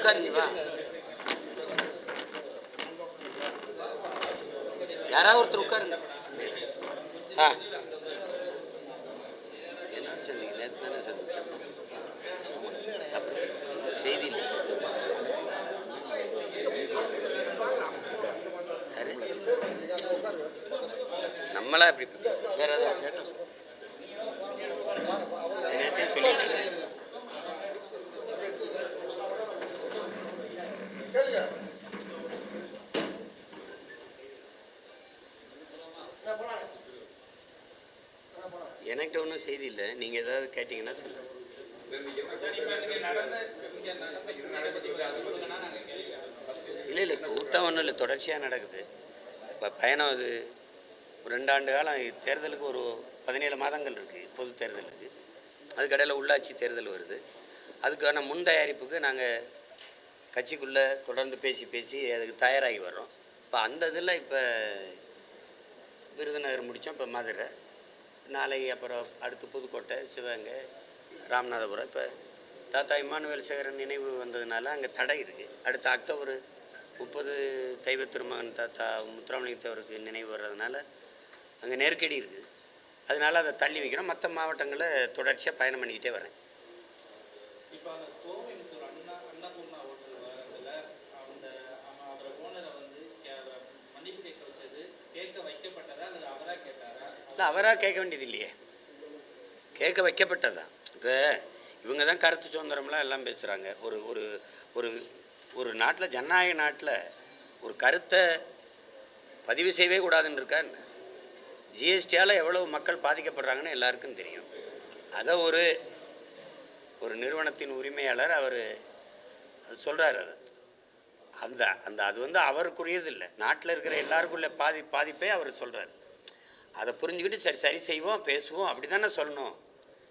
உட்காருங்க வா யாராவது ஒருத்தர் உட்காருங்க. ஆ. என்ன சொன்னீங்க நேற்று தானே சந்திச்சோம் அப்புறம் செய்தி நம்மளா இப்படி வேற ஏதாவது கேட்டா சொல்லிட்டேன். என்கிட்ட ஒன்றும் செய்தி இல்லை. நீங்கள் ஏதாவது கேட்டிங்கன்னா சொல்லுங்கள் இல்லை இல்லை கூட்டம் ஒன்றும் இல்லை. தொடர்ச்சியாக நடக்குது. இப்போ பயணம் அது ஒரு ரெண்டு ஆண்டு காலம் தேர்தலுக்கு ஒரு பதினேழு மாதங்கள் இருக்குது பொது தேர்தலுக்கு. அதுக்கடையில் உள்ளாட்சி தேர்தல் வருது. அதுக்கான முன் தயாரிப்புக்கு நாங்கள் கட்சிக்குள்ளே தொடர்ந்து பேசி பேசி அதுக்கு தயாராகி வர்றோம். இப்போ அந்த இதில் இப்போ விருதுநகர் முடித்தோம் இப்போ மதுரை. நாளை அப்புறம் அடுத்து புதுக்கோட்டை சிவகங்கை ராமநாதபுரம். இப்போ தாத்தா இம்மானுவேல் சேகரன் நினைவு வந்ததுனால அங்கே தடை இருக்குது அடுத்த அக்டோபர் முப்பது தெய்வ திருமகன் தாத்தா முத்துராமலிங்கத்தவருக்கு நினைவு வர்றதுனால அங்கே நெருக்கடி இருக்குது அதனால அதை தள்ளி வைக்கிறோம் மற்ற மாவட்டங்களை தொடர்ச்சியாக பயணம் பண்ணிக்கிட்டே வரேன். இப்போ அந்த கோவைமுத்தூர் அண்ணா அன்னபூர்ணா ஹோட்டல் வரதுல அந்த அவன் அவரை ஓனரை வந்து கே- அவரை மன்னிப்பு கேட்க வச்சது கேட்க வைக்கப்பட்டதா அல்லது அவரா கேட்டாரா இல்லை அவராக கேட்க வேண்டியது இல்லையே கேட்க வைக்கப்பட்டதான் இப்போ இவங்க தான் கருத்து சுதந்திரம்லாம் எல்லாம் பேசுகிறாங்க ஒரு ஒரு ஒரு ஒரு நாட்டில் ஜனநாயக நாட்டில் ஒரு கருத்தை பதிவு செய்யவே கூடாதுன்னு இருக்கா ஜிஎஸ்டியால் எவ்வளவு மக்கள் பாதிக்கப்படுறாங்கன்னு எல்லாருக்கும் தெரியும். அதை ஒரு ஒரு நிறுவனத்தின் உரிமையாளர் அவர் அது சொல்கிறார் அது. அந்த அந்த அது வந்து அவருக்குரியது இல்லை நாட்டில் இருக்கிற எல்லாருக்குள்ள பாதி பாதிப்பே அவர் சொல்கிறார் அதை புரிஞ்சுக்கிட்டு சரி சரி செய்வோம் பேசுவோம் அப்படி தானே சொல்லணும்.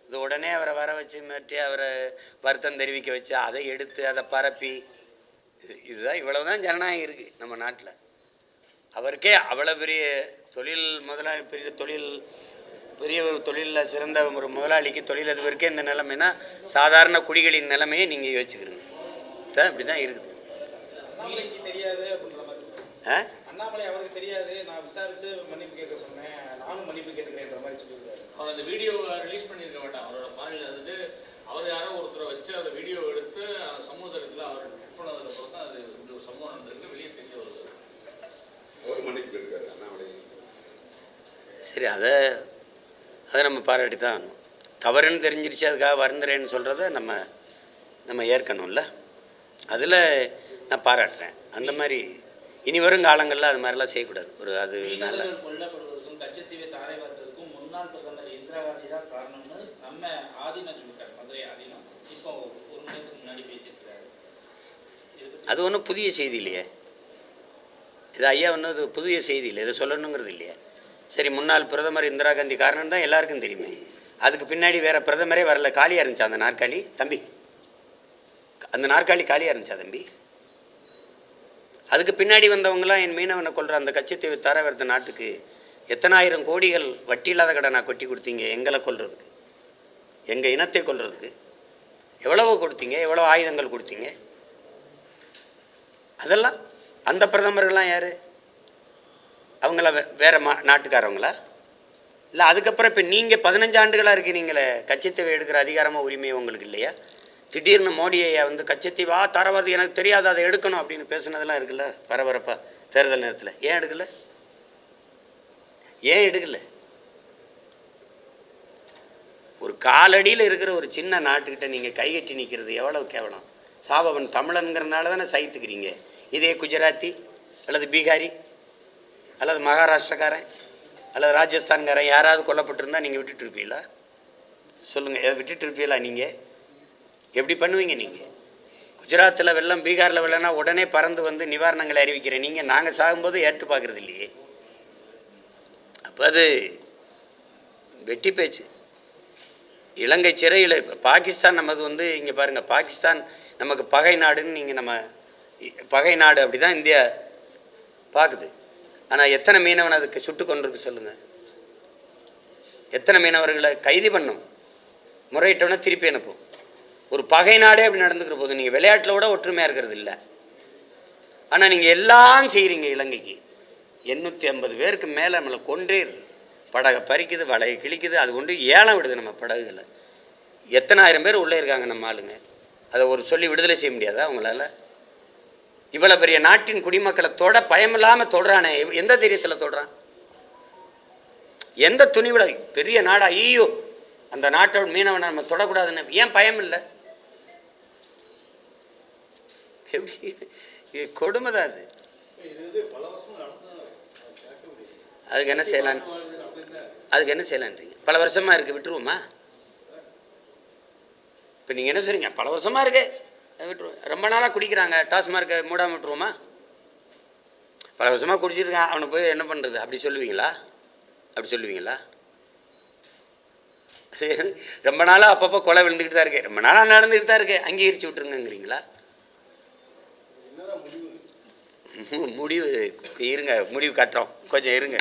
இது உடனே அவரை வர வச்சு மிரட்டி அவரை வருத்தம் தெரிவிக்க வச்சு அதை எடுத்து அதை பரப்பி. இது இதுதான் இவ்வளவு தான் ஜனநாயகம் இருக்குது நம்ம நாட்டில். அவருக்கே அவ்வளோ பெரிய தொழில் முதலாளி பெரிய தொழில் பெரிய ஒரு தொழிலில் சிறந்த ஒரு முதலாளிக்கு தொழிலதிபருக்கே இந்த நிலைமைனா சாதாரண குடிகளின் நிலைமையை நீங்கள் யோசிச்சுக்கிறீங்க. தான் இப்படி தான் இருக்குது. ஆ? அண்ணாமலை அவருக்கு தெரியாது. நான் விசாரிச்சு மன்னிப்பு கேட்க சொன்னேன். நானும் மன்னிப்பு கேட்டுக்கிறேன்ற மாதிரி சொல்லியிருக்காரு. அவர் அந்த வீடியோவை ரிலீஸ் பண்ணியிருக்க மாட்டான் அவரோட பாணியில் இருந்துட்டு அவர் யாரோ ஒருத்தரை வச்சு அந்த வீடியோ எடுத்து அந்த சமூகத்தில் அவர் ட்ரிப் பண்ணதுக்கு அப்புறம் தான் அது ஒரு சம்பவம் நடந்திருக்கு வெளியே தெரிய வருது. அவர் மன்னிப்பு அண்ணாமலை சரி அதை அதை நம்ம பாராட்டி தான் ஆகணும் தவறுன்னு தெரிஞ்சிருச்சு அதுக்காக வருந்துறேன்னு சொல்கிறத நம்ம நம்ம ஏற்கணும்ல. அதில் நான் பாராட்டுறேன். அந்த மாதிரி இனி வரும் காலங்களில் அது மாதிரிலாம் செய்யக்கூடாது. ஒரு அது நல்ல கச்சத்தீவை தாரை வார்த்ததுக்கும் முன்னாள் பிரதமர் இந்திரா காந்தி தான் காரணம்னு நம்ம ஆதீனம் சொல்லிட்டார் மதுரை ஆதீனம் இப்போ ஒரு மணிக்கு முன்னாடி பேசியிருக்கிறாரு. அது ஒன்றும் புதிய செய்தி இல்லையே. இது ஐயா ஒன்றும் இது புதிய செய்தி இல்லை இதை சொல்லணுங்கிறது இல்லையே. சரி முன்னாள் பிரதமர் இந்திரா காந்தி காரணம் தான் எல்லாருக்கும் தெரியுமே. அதுக்கு பின்னாடி வேற பிரதமரே வரல காலியாக இருந்துச்சா அந்த நாற்காலி? தம்பி அந்த நாற்காலி காலியாக இருந்துச்சா தம்பி? அதுக்கு பின்னாடி வந்தவங்களாம் என் மீனவனை கொள்கிற அந்த கச்சத்தீவு தரவர்த்த நாட்டுக்கு எத்தனாயிரம் கோடிகள் வட்டி இல்லாத கடனாக கொட்டி கொடுத்தீங்க எங்களை கொல்றதுக்கு? எங்கள் இனத்தை கொல்றதுக்கு? எவ்வளவோ கொடுத்தீங்க எவ்வளோ ஆயுதங்கள் கொடுத்தீங்க? அதெல்லாம் அந்த பிரதமர்கள்லாம் யார்? அவங்கள வே- வேறு மா நாட்டுக்காரவங்களா? இல்லை அதுக்கப்புறம் இப்போ நீங்கள் பதினஞ்சு ஆண்டுகளாக இருக்கிறீங்களே கச்சத்தீவை எடுக்கிற அதிகாரமாக உரிமை உங்களுக்கு இல்லையா? திடீர்னு மோடியை வந்து கச்சத்தீவா தரவாது எனக்கு தெரியாது அதை எடுக்கணும் அப்படின்னு பேசுனதெல்லாம் இருக்குல்ல பரபரப்பாக தேர்தல் நேரத்தில். ஏன் எடுக்கலை? ஏன் எடுக்கல? ஒரு காலடியில் இருக்கிற ஒரு சின்ன நாட்டுக்கிட்ட நீங்கள் கைகட்டி நிற்கிறது எவ்வளவு கேவலம்? சாபவன் தமிழனுங்கிறனால தானே சகித்துக்கிறீங்க? இதே குஜராத்தி அல்லது பீகாரி அல்லது மகாராஷ்டிரக்காரன் அல்லது ராஜஸ்தான்காரன் யாராவது கொல்லப்பட்டிருந்தா நீங்கள் விட்டுட்டு இருப்பீங்களா சொல்லுங்கள் விட்டுட்டு இருப்பீங்களா நீங்கள் எப்படி பண்ணுவீங்க நீங்கள் குஜராத்தில் வெள்ளம் பீகாரில் வெள்ளம்னா உடனே பறந்து வந்து நிவாரணங்களை அறிவிக்கிறேன். நீங்கள் நாங்கள் சாகும்போது ஏற்று பார்க்குறது இல்லையே. அப்போ அது வெட்டி பேச்சு இலங்கை சிறையில் இப்போ பாகிஸ்தான் நமது வந்து இங்கே பாருங்கள் பாகிஸ்தான் நமக்கு பகை நாடுன்னு நீங்கள் நம்ம இ- பகை நாடு அப்படி தான் இந்தியா பார்க்குது ஆனால் எத்தனை மீனவன் அதுக்கு சுட்டு கொண்டிருக்கு சொல்லுங்கள் எத்தனை மீனவர்களை கைது பண்ணும்? முறையிட்டவனை திருப்பி அனுப்பும். ஒரு பகை நாடே அப்படி நடந்துக்கிற போது நீங்கள் விளையாட்டில் கூட ஒற்றுமையாக இருக்கிறது இல்லை. ஆனால் நீங்கள் எல்லாம் செய்கிறீங்க இலங்கைக்கு. எண்ணூற்றி ஐம்பது பேருக்கு மேலே நம்மளை கொன்றே இருக்கு. படகை பறிக்குது வலையை கிழிக்குது அது கொண்டு ஏலம் விடுது நம்ம படகுகளை எத்தனாயிரம் பேர் உள்ளே இருக்காங்க நம்ம ஆளுங்க. அதை ஒரு சொல்லி விடுதலை செய்ய முடியாதா அவங்களால? இவ்வளோ பெரிய நாட்டின் குடிமக்களை தொட பயமில்லாமல் தொடுறானே. எந்த தைரியத்தில் தொடுறான்? எந்த துணிவில்? பெரிய நாடா ஐயோ அந்த நாட்டோட மீனவனை நம்ம தொடக்கூடாதுன்னு. ஏன் பயம் இல்லை? எப்படி? இது கொடுமை தான் அது அதுக்கு என்ன செய்யலாம்? அதுக்கு என்ன செய்யலான்றீங்க பல வருஷமாக இருக்குது விட்டுருவோமா? இப்போ நீங்கள் என்ன சொல்கிறீங்க பல வருஷமாக இருக்கு விட்டுருவோம். ரொம்ப நாளாக குடிக்கிறாங்க. டாஸ்மார்க்கை மூடாம விட்டுருவோமா? பல வருஷமாக குடிச்சிருக்கான் அவனை போய் என்ன பண்ணுறது அப்படி சொல்லுவீங்களா? அப்படி சொல்லுவீங்களா? ரொம்ப நாளாக அப்பப்போ கொலை விழுந்துக்கிட்டு தான் இருக்கு ரொம்ப நாளாக நடந்துக்கிட்டு தான் இருக்கு அங்கீகரிச்சு விட்டுருங்கங்கிறீங்களா மு- முடிவு இருங்க முடிவு கட்டுறோம். கொஞ்சம் இருங்க.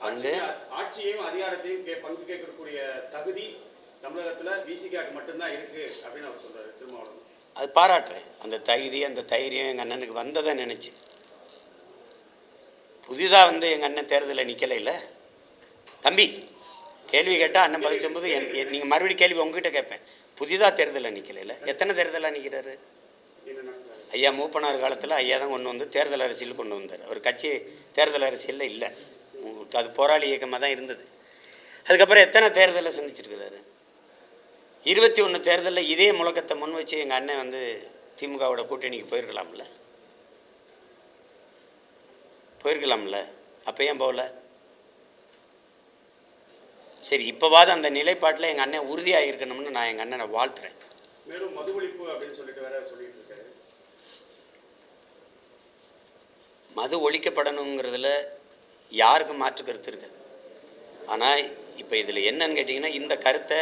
வந்து ஆட்சி- ஆட்சியையும் அதிகாரத்தையும் கே- பங்கு கேட்கக்கூடிய தகுதி தமிழகத்துல பிசிகாக்கு மட்டும்தான் இருக்கு அப்படின்னு அவர் சொல்றாரு திருமாவளவன். அது பாராட்டுறேன். அந்த தகுதி அந்த தைரியம் எங்கள் அண்ணனுக்கு வந்ததை நினச்சி. புதிதாக வந்து எங்கள் அண்ணன் தேர்தலில் நிற்கலைல்ல தம்பி கேள்வி கேட்டால் அண்ணன் பதில் சொல்லும்போது என் நீங்கள் மறுபடியும் கேள்வி உங்ககிட்ட கேட்பேன். புதிதாக தேர்தலில் நிற்கலை இல்லை? எத்தனை தேர்தலாக நிற்கிறாரு ஐயா மூப்பனார் காலத்தில் ஐயா தான் கொண்டு வந்து தேர்தல் அரசியல் கொண்டு வந்தார். அவர் கட்சி தேர்தல் அரசியலில் இல்லை. அது போராளி இயக்கமாக தான் இருந்தது. அதுக்கப்புறம் எத்தனை தேர்தலை சந்திச்சிருக்கிறாரு? இருபத்தி ஒன்று தேர்தலில் இதே முழக்கத்தை முன் வச்சு எங்கள் அண்ணன் வந்து திமுகவோட கூட்டணிக்கு போயிருக்கலாம்ல? போயிருக்கலாம்ல. அப்போ ஏன் போகல? சரி இப்போவாது அந்த நிலைப்பாட்டில் எங்கள் அண்ணன் உறுதியாக இருக்கணும்னு நான் எங்கள் அண்ணனை வாழ்த்துறேன். மேலும் மது ஒழிப்பு அப்படின்னு சொல்லிட்டு வேற சொல்லிட்டு இருக்காரு. மது ஒழிக்கப்படணுங்கிறதுல யாருக்கும் மாற்று கருத்து இருக்காது? ஆனால் இப்போ இதில் என்னன்னு கேட்டிங்கன்னா இந்த கருத்தை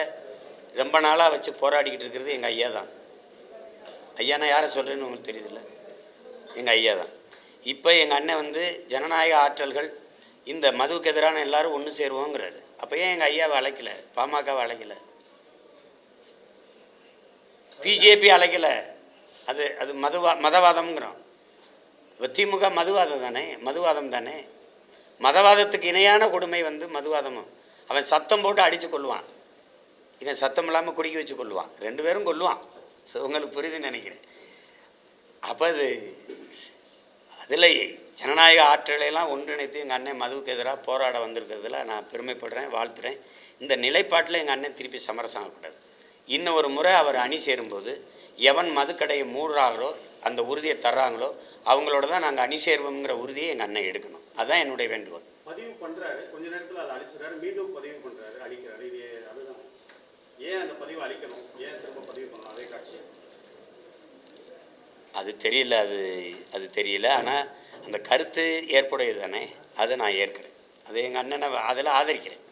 ரொம்ப நாளாக வச்சு போராடிக்கிட்டு இருக்கிறது எங்கள் ஐயா தான். ஐயா நான் யாரை சொல்கிறேன்னு உங்களுக்கு தெரியுதுல்ல? எங்கள் ஐயா தான். இப்போ எங்கள் அண்ணன் வந்து ஜனநாயக ஆற்றல்கள் இந்த மதுவுக்கு எதிரான எல்லாரும் ஒன்று சேருவோங்கிறாரு. அப்போ ஏன் எங்கள் ஐயாவை அழைக்கல? பாமகவை அழைக்கல? பிஜேபி அழைக்கல. அது அது மதுவா மதவாதம்ங்கிறோம். இப்போ திமுக மதுவாதம் தானே? மதுவாதம் தானே? மதவாதத்துக்கு இணையான கொடுமை வந்து மதுவாதமும் அவன் சத்தம் போட்டு அடித்து கொள்ளுவான் இவன் சத்தம் இல்லாமல் குடிக்க வச்சு கொள்ளுவான் ரெண்டு பேரும் கொள்வான் உங்களுக்கு புரியுதுன்னு நினைக்கிறேன். அப்போ அது அதில் ஜனநாயக ஆற்றலையெல்லாம் ஒன்றிணைத்து எங்கள் அண்ணன் மதுவுக்கு எதிராக போராட வந்திருக்கிறதுல நான் பெருமைப்படுறேன் வாழ்த்துறேன். இந்த நிலைப்பாட்டில் எங்கள் அண்ணன் திருப்பி சமரசம் ஆகக்கூடாது. இன்னும் ஒரு முறை அவர் அணி சேரும்போது எவன் மதுக்கடையை மூடுறாங்களோ அந்த உறுதியை தர்றாங்களோ அவங்களோட தான் நாங்கள் அணி சேருவோங்கிற உறுதியை எங்கள் அண்ணன் எடுக்கணும். அதுதான் என்னுடைய வேண்டுகோள். பதிவு பண்ணுறாரு கொஞ்ச நேரத்தில் அதை அழிச்சிடறாரு. மீண்டும் பதிவு பண்ணுறாரு அழிக்கிறாரு. இது அதுதான். ஏன் அந்த பதிவு அழிக்கணும்? ஏன் திரும்ப பதிவு பண்ணணும் அதே காட்சி அது தெரியல அது அது தெரியல. ஆனால் அந்த கருத்து ஏற்புடையது தானே அதை நான் ஏற்கிறேன். அது எங்கள் அண்ணனை அதில் ஆதரிக்கிறேன்.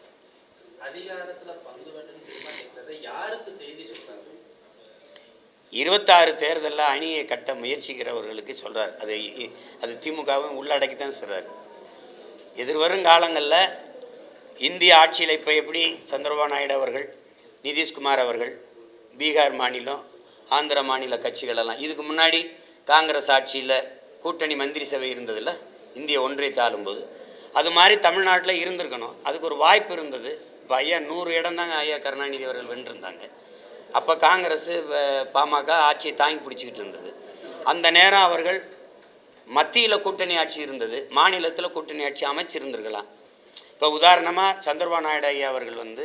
இருபத்தாறு தேர்தலில் அணியை கட்ட முயற்சிக்கிறவர்களுக்கு சொல்கிறார் அது அது திமுகவும் உள்ளடக்கி தான் சொல்கிறாரு எதிர்வரும் காலங்களில் இந்திய ஆட்சியில் இப்போ எப்படி சந்திரபாபு நாயுடு அவர்கள் நிதிஷ்குமார் அவர்கள் பீகார் மாநிலம் ஆந்திர மாநில கட்சிகளெல்லாம். இதுக்கு முன்னாடி காங்கிரஸ் ஆட்சியில் கூட்டணி மந்திரி சபை இருந்ததில்ல? இந்திய ஒன்றியத்தை ஆளும்போது அது மாதிரி தமிழ்நாட்டில் இருந்திருக்கணும். அதுக்கு ஒரு வாய்ப்பு இருந்தது. இப்போ ஐயா நூறு இடம் தாங்க ஐயா கருணாநிதி அவர்கள் வென்றிருந்தாங்க. அப்போ காங்கிரஸ் பாமக ஆட்சியை தாங்கி பிடிச்சிக்கிட்டு இருந்தது. அந்த நேரம் அவர்கள் மத்தியில் கூட்டணி ஆட்சி இருந்தது. மாநிலத்தில் கூட்டணி ஆட்சி அமைச்சிருந்திருக்கலாம். இப்போ உதாரணமாக சந்திரபாபு நாயுடு ஐயா அவர்கள் வந்து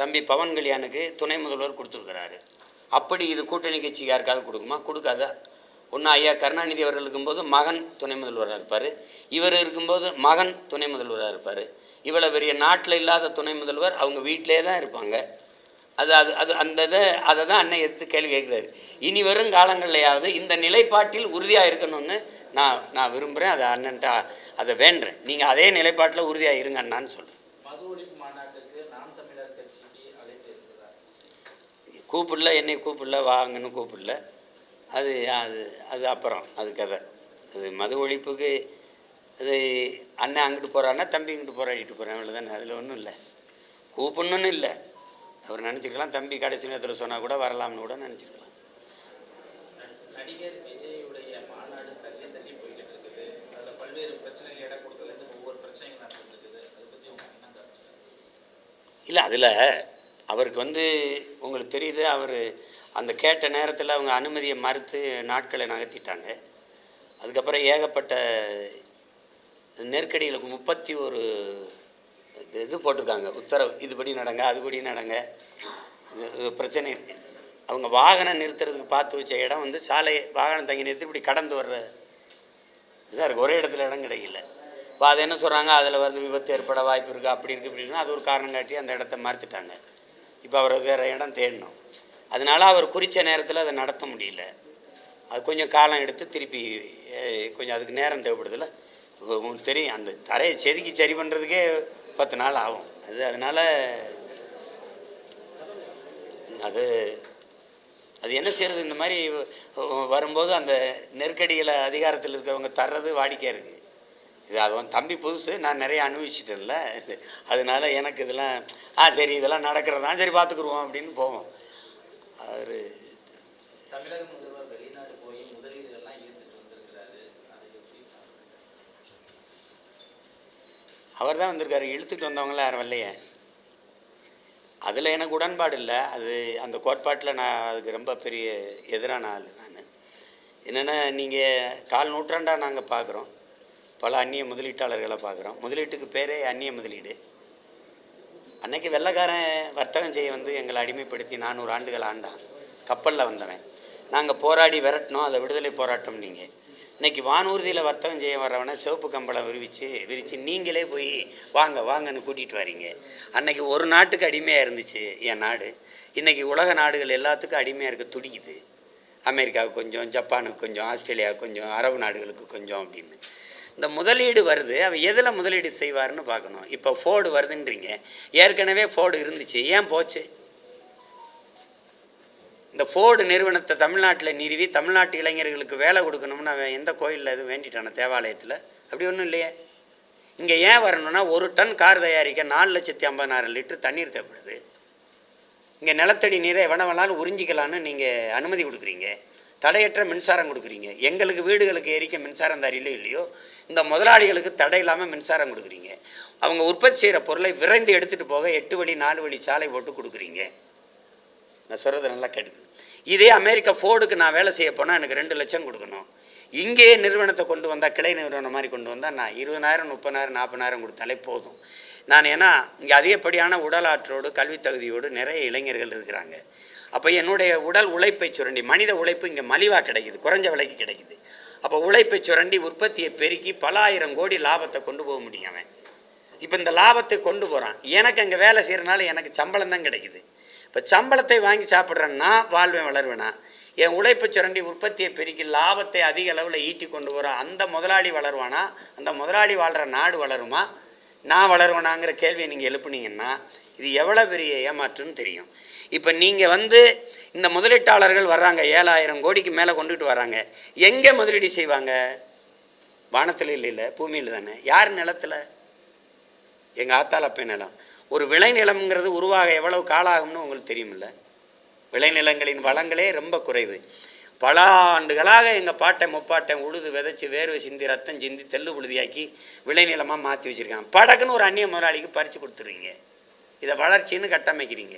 தம்பி பவன் கல்யாணுக்கு துணை முதல்வர் கொடுத்துருக்கிறாரு. அப்படி இது கூட்டணி கட்சி யாருக்காவது கொடுக்குமா? கொடுக்காதா? ஒன்று ஐயா கருணாநிதி அவர்கள் இருக்கும்போது மகன் துணை முதல்வராக இருப்பார். இவர் இருக்கும்போது மகன் துணை முதல்வராக இருப்பார். இவ்வளோ பெரிய நாட்டில் இல்லாத துணை முதல்வர் அவங்க வீட்டிலே தான் இருப்பாங்க. அது அது அது அந்த இதை அதை தான் அண்ணன் எடுத்து கேள்வி கேட்குறாரு. இனி வரும் காலங்கள்லையாவது இந்த நிலைப்பாட்டில் உறுதியாக இருக்கணும்னு நான் நான் விரும்புகிறேன் அதை அண்ணன்ட்ட அதை வேண்டுறேன். நீங்கள் அதே நிலைப்பாட்டில் உறுதியாக இருங்க அண்ணான்னு சொல்கிறேன் கூப்பிடல என்னை கூப்பிடல வாங்கன்னு கூப்பிடல. அது அது அது அப்புறம் அது கதை. அது மது ஒழிப்புக்கு அது அண்ணன் அங்கிட்டு போகிறான்னா தம்பி இங்கிட்டு போராடிட்டு போகிறேன் அவ்வளோதானே அதில் ஒன்றும் இல்லை. கூப்பிடணுன்னு இல்லை. அவர் நினச்சிக்கலாம் தம்பி கடைசி நேரத்தில் சொன்னால் கூட வரலாம்னு கூட நினச்சிருக்கலாம். நடிகர் விஜயுடைய மாநாடு தள்ளி தள்ளி போய்கிட்டு இருக்குது. அதில் பல்வேறு பிரச்சனைகள் இடம் கொடுக்கறதுலேருந்து ஒவ்வொரு பிரச்சனைகள் நடந்துட்டு இருக்குது. அதை பற்றி உங்க என்ன கருத்து? இல்லை அதில் அவருக்கு வந்து உங்களுக்கு தெரியுது அவர் அந்த கேட்ட நேரத்தில் அவங்க அனுமதியை மறுத்து நாட்களை நகர்த்திட்டாங்க. அதுக்கப்புறம் ஏகப்பட்ட நெருக்கடிகளுக்கு முப்பத்தி ஒரு இது இது போட்டிருக்காங்க உத்தரவு இதுபடி நடங்க அதுபடி நடங்க பிரச்சனை இருக்குது அவங்க வாகனம் நிறுத்துறதுக்கு பார்த்து வச்ச இடம் வந்து சாலை வாகனம் தங்கி நிறுத்தி இப்படி கடந்து வர்ற இதாக இருக்குது ஒரே இடத்துல இடம் கிடைக்கல. இப்போ அது என்ன சொல்கிறாங்க அதில் வந்து விபத்து ஏற்பட வாய்ப்பு இருக்குது அப்படி இருக்குது இப்படி அது ஒரு காரணம் காட்டி அந்த இடத்த மறுத்துட்டாங்க. இப்போ அவர் வேறு இடம் தேடணும். அதனால அவர் குறித்த நேரத்தில் அதை நடத்த முடியல. அது கொஞ்சம் காலம் எடுத்து திருப்பி கொஞ்சம் அதுக்கு நேரம் தேவைப்படுதில்ல. உங்களுக்கு தெரியும் அந்த தரையை செதுக்கி சரி பண்ணுறதுக்கே பத்து நாள் ஆகும். அது அதனால் அது அது என்ன செய்யறது? இந்த மாதிரி வரும்போது அந்த நெருக்கடிகளை அதிகாரத்தில் இருக்கிறவங்க தர்றது வாடிக்கையாக இருக்குது இது அது வந்து தம்பி புதுசு நான் நிறைய அனுபவிச்சிட்டேன்ல. அதனால எனக்கு இதெல்லாம் ஆ சரி இதெல்லாம் நடக்கிறதா? சரி பார்த்துக்குருவோம் அப்படின்னு போவோம். அவர்? அவர் தான் வந்திருக்காரு. இழுத்துட்டு வந்தவங்களாம் யாரும் வரலையே. அதில் எனக்கு உடன்பாடு இல்லை. அது அந்த கோட்பாட்டில் நான் அதுக்கு ரொம்ப பெரிய எதிரான ஆள் நான். என்னென்னா நீங்கள் கால் நூற்றாண்டாக நாங்கள் பார்க்குறோம் பல அந்நிய முதலீட்டாளர்களை பார்க்குறோம். முதலீட்டுக்கு பேரே அந்நிய முதலீடு. அன்னைக்கு வெள்ளைக்காரன் வர்த்தகம் செய்ய வந்து எங்களை அடிமைப்படுத்தி நானூறு ஆண்டுகள் ஆண்டான். கப்பலில் வந்தவன். நாங்கள் போராடி விரட்டினோம் அதை விடுதலை போராட்டம் நீங்கள் இன்னைக்கு வானூர்தியில் வர்த்தகம் செய்ய வர்றவனை சிவப்பு கம்பளம் விரிவிச்சு விரித்து நீங்களே போய் வாங்க வாங்கன்னு கூட்டிகிட்டு வரீங்க. அன்னைக்கு ஒரு நாட்டுக்கு அடிமையாக இருந்துச்சு என் நாடு. இன்றைக்கி உலக நாடுகள் எல்லாத்துக்கும் அடிமையாக இருக்க துடிக்குது. அமெரிக்காவுக்கு கொஞ்சம் ஜப்பானுக்கு கொஞ்சம் ஆஸ்திரேலியாவுக்கு கொஞ்சம் அரபு நாடுகளுக்கு கொஞ்சம் அப்படின்னு. இந்த முதலீடு வருது அவன் எதில் முதலீடு செய்வார்னு பார்க்கணும். இப்போ ஃபோர்டு வருதுன்றீங்க. ஏற்கனவே ஃபோர்டு இருந்துச்சு. ஏன் போச்சு? இந்த ஃபோர்டு நிறுவனத்தை தமிழ்நாட்டில் நிறுவி தமிழ்நாட்டு இளைஞர்களுக்கு வேலை கொடுக்கணும்னு அவன் எந்த கோயிலில் எதுவும் வேண்டிட்டான தேவாலயத்தில்? அப்படி ஒன்றும் இல்லையே. இங்கே ஏன் வரணும்னா ஒரு டன் கார் தயாரிக்க நாலு லட்சத்தி ஐம்பதாயிரம் லிட்டர் தண்ணீர் தேவைப்படுது. இங்கே நிலத்தடி நீரை எவ்வளோ வேணாலும் உறிஞ்சிக்கலான்னு நீங்கள் அனுமதி கொடுக்குறீங்க. தடையற்ற மின்சாரம் கொடுக்குறீங்க. எங்களுக்கு வீடுகளுக்கு எரிக்க மின்சாரம் தரையிலோ இல்லையோ இந்த முதலாளிகளுக்கு தடை இல்லாமல் மின்சாரம் கொடுக்குறீங்க. அவங்க உற்பத்தி செய்கிற பொருளை விரைந்து எடுத்துகிட்டு போக எட்டு வழி நாலு வழி சாலை போட்டு கொடுக்குறீங்க. நான் சொல்கிறது நல்லா கேட்டுக்கணும் இதே அமெரிக்கா ஃபோர்டுக்கு நான் வேலை செய்ய போனால் எனக்கு ரெண்டு லட்சம் கொடுக்கணும். இங்கேயே நிறுவனத்தை கொண்டு வந்தால் கிளை நிறுவனம் மாதிரி கொண்டு வந்தால் நான் இருபதாயிரம் முப்பதாயிரம் நாற்பதாயிரம் கொடுத்தாலே போதும். நான் ஏன்னா இங்கே அதிகப்படியான உடல் ஆற்றோடு கல்வித் தகுதியோடு நிறைய இளைஞர்கள் இருக்கிறாங்க. அப்போ என்னுடைய உடல் உழைப்பை சுரண்டி மனித உழைப்பு இங்கே மலிவாக கிடைக்குது குறைஞ்ச விலைக்கு கிடைக்குது. அப்போ உழைப்பை சுரண்டி உற்பத்தியை பெருக்கி பல ஆயிரம் கோடி லாபத்தை கொண்டு போக முடியும் அவன். இப்போ இந்த லாபத்தை கொண்டு போகிறான் எனக்கு அங்கே வேலை செய்கிறனால எனக்கு சம்பளம் தான் கிடைக்குது. இப்போ சம்பளத்தை வாங்கி சாப்பிட்றேன்னா வாழ்வேன் வளருவேனா? என் உழைப்பு சுரண்டி உற்பத்தியை பெருக்கி லாபத்தை அதிக அளவில் ஈட்டி கொண்டு போகிறான் அந்த முதலாளி வளருவானா? அந்த முதலாளி வாழ்கிற நாடு வளருமா? நான் வளருவேனாங்கிற கேள்வியை நீங்கள் எழுப்புனீங்கன்னா இது எவ்வளோ பெரிய ஏமாற்றுன்னு தெரியும். இப்போ நீங்கள் வந்து இந்த முதலீட்டாளர்கள் வர்றாங்க ஏழாயிரம் கோடிக்கு மேலே கொண்டுகிட்டு வராங்க எங்கே முதலீடு செய்வாங்க? வானத்தில் இல்லை இல்லை பூமியில் தானே. யார் நிலத்தில்? எங்கள் ஆத்தாளப்பை நிலம். ஒரு விளைநிலம்ங்கிறது உருவாக எவ்வளவு காலாகும்னு உங்களுக்கு தெரியுமில்ல விளைநிலங்களின் வளங்களே ரொம்ப குறைவு. பல ஆண்டுகளாக எங்கள் பாட்டை முப்பாட்டை உழுது விதைச்சி வேர்வை சிந்தி ரத்தம் சிந்தி தெல்லு புழுதியாக்கி விளைநிலமாக மாற்றி வச்சுருக்காங்க. படக்குன்னு ஒரு அந்நிய முதலாளிக்கு பறித்து கொடுத்துருவீங்க இதை வளர்ச்சின்னு கட்டமைக்கிறீங்க.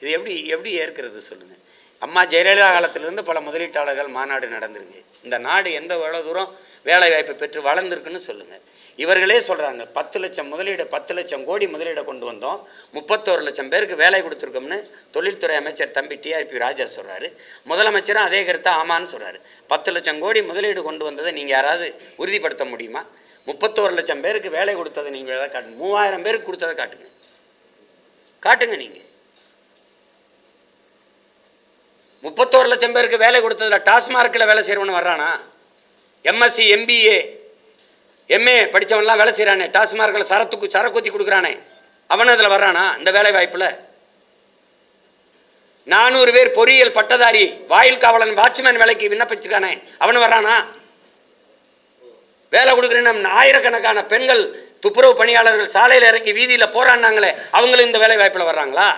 இது எப்படி எப்படி ஏற்கிறது சொல்லுங்கள் அம்மா ஜெயலலிதா காலத்திலிருந்து பல முதலீட்டாளர்கள் மாநாடு நடந்திருக்கு. இந்த நாடு எந்த எவ்வளோ தூரம் வேலை வாய்ப்பை பெற்று வளர்ந்துருக்குன்னு சொல்லுங்கள் இவர்களே சொல்கிறாங்க பத்து லட்சம் முதலீடு பத்து லட்சம் கோடி முதலீடை கொண்டு வந்தோம். முப்பத்தோரு லட்சம் பேருக்கு வேலை கொடுத்துருக்கோம்னு தொழில்துறை அமைச்சர் தம்பி டிஆர்பி ராஜா சொல்கிறாரு முதலமைச்சரும் அதே கருத்தை ஆமான்னு சொல்கிறாரு பத்து லட்சம் கோடி முதலீடு கொண்டு வந்ததை நீங்கள் யாராவது உறுதிப்படுத்த முடியுமா? முப்பத்தோரு லட்சம் பேருக்கு வேலை கொடுத்ததை நீங்கள் எதாவது காட்டுங்க. மூவாயிரம் பேருக்கு கொடுத்ததை காட்டுங்க. காட்டுங்க நீங்கள் முப்பத்தோரு லட்சம் பேருக்கு வேலை கொடுத்ததில் டாஸ்மார்க்கில் வேலை செய்கிறவனு வர்றானா? எம்எஸ்சி எம்பிஏ எம்ஏ படித்தவன்லாம் வேலை செய்கிறானே டாஸ்மார்க்கில் சரத்துக்கு சரக்குத்தி கொடுக்குறானே. அவன் அதில் வர்றானா? இந்த வேலை வாய்ப்பில் நானூறு பேர் பொறியியல் பட்டதாரி வாயில் காவலன் வாட்ச்மேன் வேலைக்கு விண்ணப்பிச்சிருக்கானே. அவன் வர்றானா? வேலை கொடுக்குறேன்னு ஆயிரக்கணக்கான பெண்கள் துப்புரவு பணியாளர்கள் சாலையில் இறங்கி வீதியில் போராடினாங்களே அவங்களும் இந்த வேலை வாய்ப்பில் வர்றாங்களா?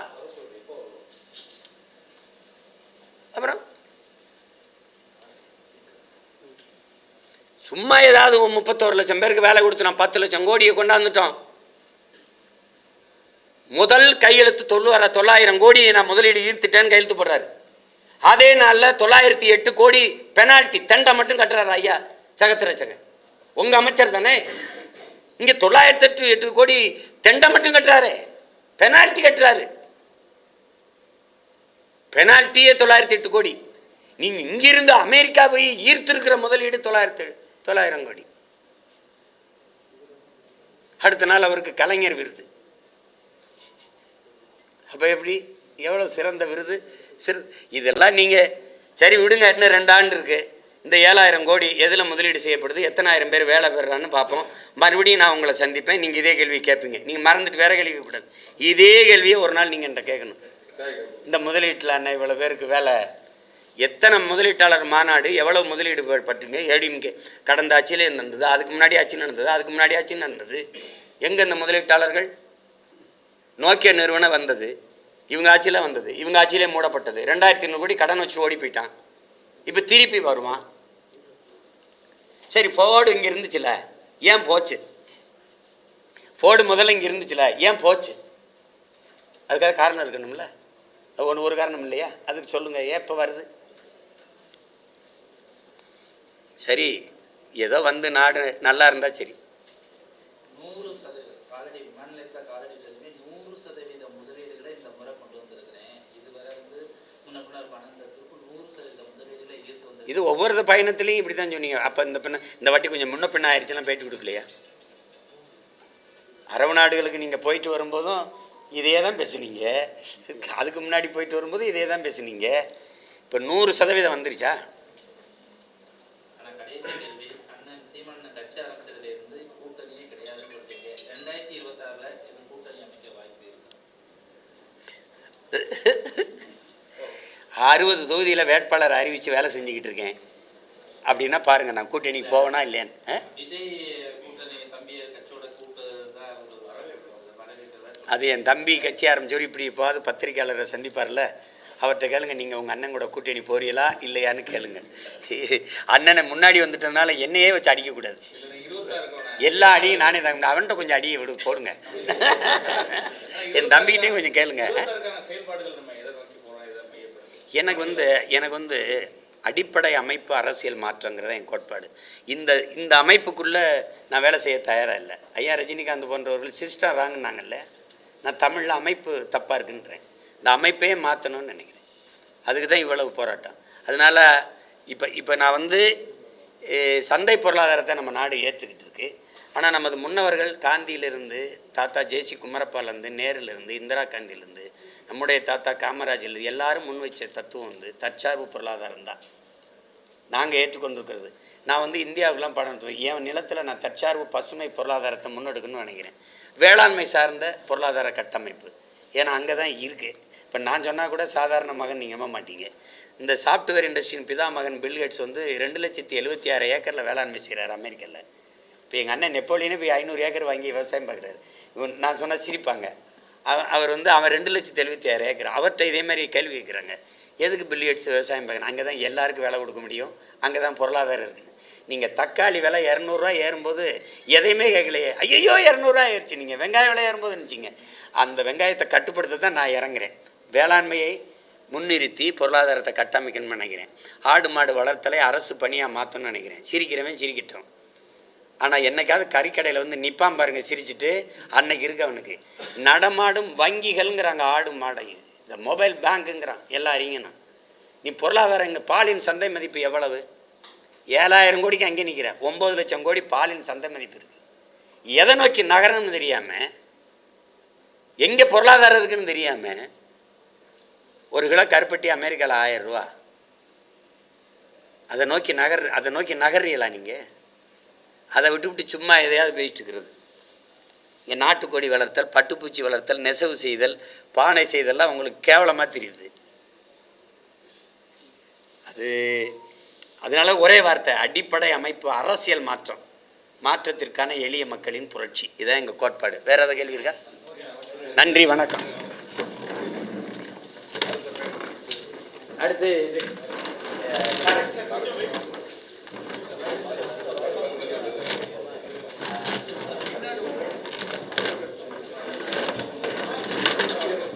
அப்புறம் சும்மா ஏதாவது முப்பத்தோரு லட்சம் பேருக்கு வேலை கொடுத்து நான் பத்து லட்சம் கோடியை கொண்டாந்துட்டோம். முதல் கையெழுத்து தொண்ணூறு தொள்ளாயிரம் கோடியை நான் முதலீடு ஈர்த்துட்டேன்னு கையெழுத்து போடுறாரு. அதே நாளில் தொள்ளாயிரத்தி எட்டு கோடி பெனால்ட்டி தண்டை மட்டும் கட்டுறாரு ஐயா? சகத்திரச்சகன் உங்க அமைச்சர் தானே? இங்கே தொள்ளாயிரத்தி எட்டு எட்டு கோடி தெண்டை மட்டும் கட்டுறாரு. பெனால்ட்டி கட்டுறாரு. பெனால்ட்டியே தொள்ளாயிரத்தி எட்டு கோடி. நீங்கள் இங்கிருந்து அமெரிக்கா போய் ஈர்த்திருக்கிற முதலீடு தொள்ளாயிரத்தி தொள்ளாயிரம் கோடி. அடுத்த நாள் அவருக்கு கலைஞர் விருது. அப்போ எப்படி? எவ்வளோ சிறந்த விருது? சிறு இதெல்லாம் நீங்கள் சரி விடுங்க இன்னும் ரெண்டு ஆண்டு இருக்குது இந்த ஏழாயிரம் கோடி எதில் முதலீடு செய்யப்படுது? எத்தனாயிரம் பேர் வேலை பெறுறான்னு பார்ப்போம். மறுபடியும் நான் உங்களை சந்திப்பேன். நீங்கள் இதே கேள்வி கேட்பீங்க. நீங்கள் மறந்துட்டு வேற கேள்வி கூடாது இதே கேள்வியை ஒரு நாள் நீங்கள் என்கிட்ட கேட்கணும். இந்த முதலீட்டில் அண்ணன் இவ்வளோ பேருக்கு வேலை எத்தனை முதலீட்டாளர் மாநாடு எவ்வளோ முதலீடு ப- பட்டுங்க ஏடிஎம்கே கடந்த ஆட்சியிலே நடந்தது அதுக்கு முன்னாடி ஆட்சி நடந்தது அதுக்கு முன்னாடி ஆட்சி நடந்தது. எங்கே இந்த முதலீட்டாளர்கள்? நோக்கிய நிறுவனம் வந்தது இவங்க ஆட்சியில் வந்தது இவங்க ஆட்சியிலே மூடப்பட்டது. ரெண்டாயிரத்தி ஐநூறு கோடி கடன் வச்சு ஓடி போயிட்டான். இப்போ திருப்பி வருவான் சரி ஃபோர்டு இங்கே இருந்துச்சுல ஏன் போச்சு? ஃபோர்டு முதல்ல இங்கே இருந்துச்சுல ஏன் போச்சு? அதுக்காக காரணம் இருக்கணும்ல. ஒன்று ஒரு காரணம் இல்லையா? அதுக்கு சொல்லுங்கள் ஏன் இப்போ வருது? சரி ஏதோ வந்து நாடு நல்லா இருந்தால் சரி. இது ஒவ்வொரு பயணத்துலையும் இப்படி தான் சொன்னீங்க. அப்போ இந்த பின்ன இந்த வாட்டி கொஞ்சம் முன்ன பின்ன ஆயிடுச்சுன்னா பேட்டி கொடுக்கலையா? அரபு நாடுகளுக்கு நீங்கள் போயிட்டு வரும்போதும் இதே தான் பேசுனீங்க. அதுக்கு முன்னாடி போயிட்டு வரும்போது இதே தான் பேசுனீங்க. இப்போ நூறு சதவீதம் வந்துருச்சா? அறுபது தொகுதியில் வேட்பாளர் அறிவித்து வேலை செஞ்சுக்கிட்டு இருக்கேன். அப்படின்னா பாருங்கள் நான் கூட்டணிக்கு போவேனா வரவேற்கிறதா அது என் தம்பி கட்சி ஆரம்பிச்சவர் இப்படி இப்போது பத்திரிக்கையாளரை சந்திப்பார்ல அவர்கிட்ட கேளுங்க நீங்கள் உங்கள் அண்ணன் கூட கூட்டணி போறீங்களா இல்லையான்னு கேளுங்க. அண்ணனை முன்னாடி வந்துட்டதுனால என்னையே வச்சு அடிக்கக்கூடாது எல்லா அடியும் நானே தான் அவன்கிட்ட கொஞ்சம் அடியை விடு போடுங்க. என் தம்பிகிட்டையும் கொஞ்சம் கேளுங்க இருபத்தாறுக்கான செயல்பாடுகள் நம்ம எதை நோக்கி போறோம் எதை மையப்படுத்தி எனக்கு வந்து எனக்கு வந்து அடிப்படை அமைப்பு அரசியல் மாற்றங்கிறது என் கோட்பாடு. இந்த இந்த அமைப்புக்குள்ளே நான் வேலை செய்ய தயாராக இல்லை. ஐயா ரஜினிகாந்த் போன்றவர்கள் சிஸ்டர் ராங்குனாங்கல்ல? நான் தமிழில் அமைப்பு தப்பாக இருக்குன்றேன். இந்த அமைப்பே மாற்றணும்னு நினைக்கிறேன். அதுக்கு தான் இவ்வளவு போராட்டம். அதனால் இப்போ இப்போ நான் வந்து சந்தை பொருளாதாரத்தை நம்ம நாடு ஏற்றுக்கிட்டு இருக்கு. ஆனால் நமது முன்னவர்கள் காந்தியிலிருந்து தாத்தா ஜேசி குமரப்பாலேருந்து நேருலேருந்து இந்திரா காந்தியிலேருந்து நம்முடைய தாத்தா காமராஜில் எல்லாரும் முன் வச்ச தத்துவம் வந்து தற்சார்பு பொருளாதாரம் தான். நாங்கள் ஏற்றுக்கொண்டிருக்கிறது. நான் வந்து இந்தியாவுக்குலாம் படம் எடுத்துவேன். என் நிலத்தில் நான் தற்சார்பு பசுமை பொருளாதாரத்தை முன்னெடுக்கணும்னு நினைக்கிறேன். வேளாண்மை சார்ந்த பொருளாதார கட்டமைப்பு. ஏன்னா அங்கே தான் இருக்குது இப்போ நான் சொன்னால் கூட சாதாரண மகன் நீங்கள் மாட்டீங்க. இந்த சாஃப்ட்வேர் இண்டஸ்ட்ரியின் பிதா மகன் பில்கேட்ஸ் வந்து ரெண்டு லட்சத்தி எழுபத்தி ஆறு ஏக்கரில் வேளாண்மை செய்கிறார் அமெரிக்காவில் இப்போ எங்கள் அண்ணன் நெப்போலியனே போய் ஐநூறு ஏக்கர் வாங்கி விவசாயம் பார்க்குறாரு இவன் நான் சொன்னால் சிரிப்பாங்க. அவர் வந்து அவன் ரெண்டு லட்சத்தி எழுபத்தி ஆறு ஏக்கர். அவர்கிட்ட இதே மாதிரி கேள்வி கேட்குறாங்க. எதுக்கு பில்லியட்ஸ் விவசாயம் பார்க்கணும்? அங்கே தான் எல்லாருக்கும் வேலை கொடுக்க முடியும். அங்கே தான் பொருளாதாரம் இருக்குன்னு. நீங்கள் தக்காளி விலை இரநூறுவா ஏறும்போது எதையுமே கேட்கலையே. ஐயோ இரநூறுவா ஏறிச்சு நீங்கள் வெங்காயம் விலை ஏறும்போது நினச்சிங்க. அந்த வெங்காயத்தை கட்டுப்படுத்த தான் நான் இறங்குறேன். வேளாண்மையை முன்னிறுத்தி பொருளாதாரத்தை கட்டமைக்கணும்னு நினைக்கிறேன். ஆடு மாடு வளர்த்தலை அரசு பணியாக மாற்றணும்னு நினைக்கிறேன். சிரிக்கிறவன் சிரிக்கட்டும். ஆனால் என்னைக்காவது கறிக்கடையில் வந்து நிற்பான் பாருங்கள் சிரிச்சிட்டு அன்னைக்கு இருக்கு அவனுக்கு. நடமாடும் வங்கிகள்ங்கிறாங்க ஆடும் மாடை. இந்த மொபைல் பேங்க்குங்கிறான். எல்லாம் அறிங்கண்ணா நீ பொருளாதாரம் இங்கே பாலின் சந்தை மதிப்பு எவ்வளவு? ஏழாயிரம் கோடிக்கு அங்கே நிற்கிற ஒம்பது லட்சம் கோடி பாலின் சந்தை மதிப்பு இருக்குது எதை நோக்கி நகரம்னு தெரியாமல் எங்கே பொருளாதாரம் இருக்குன்னு தெரியாமல் ஒரு கிலோ கருப்பட்டி அமெரிக்காவில் ஆயிரம் ரூபா. அதை நோக்கி நகர் அதை நோக்கி நகர்றீங்களா நீங்கள் அதை விட்டுவிட்டு சும்மா எதையாவது பேசிட்டு இருக்கிறது இங்கே நாட்டுக்கோடி வளர்த்தல் பட்டுப்பூச்சி வளர்த்தல் நெசவு செய்தல் பானை செய்தல்லாம் உங்களுக்கு கேவலமாக தெரியுது. அது அதனால ஒரே வார்த்தை அடிப்படை அமைப்பு அரசியல் மாற்றம். மாற்றத்திற்கான எளிய மக்களின் புரட்சி. இதான் எங்கள் கோட்பாடு. வேறு ஏதாவது கேள்வி இருக்கா? நன்றி வணக்கம். அடுத்து இது,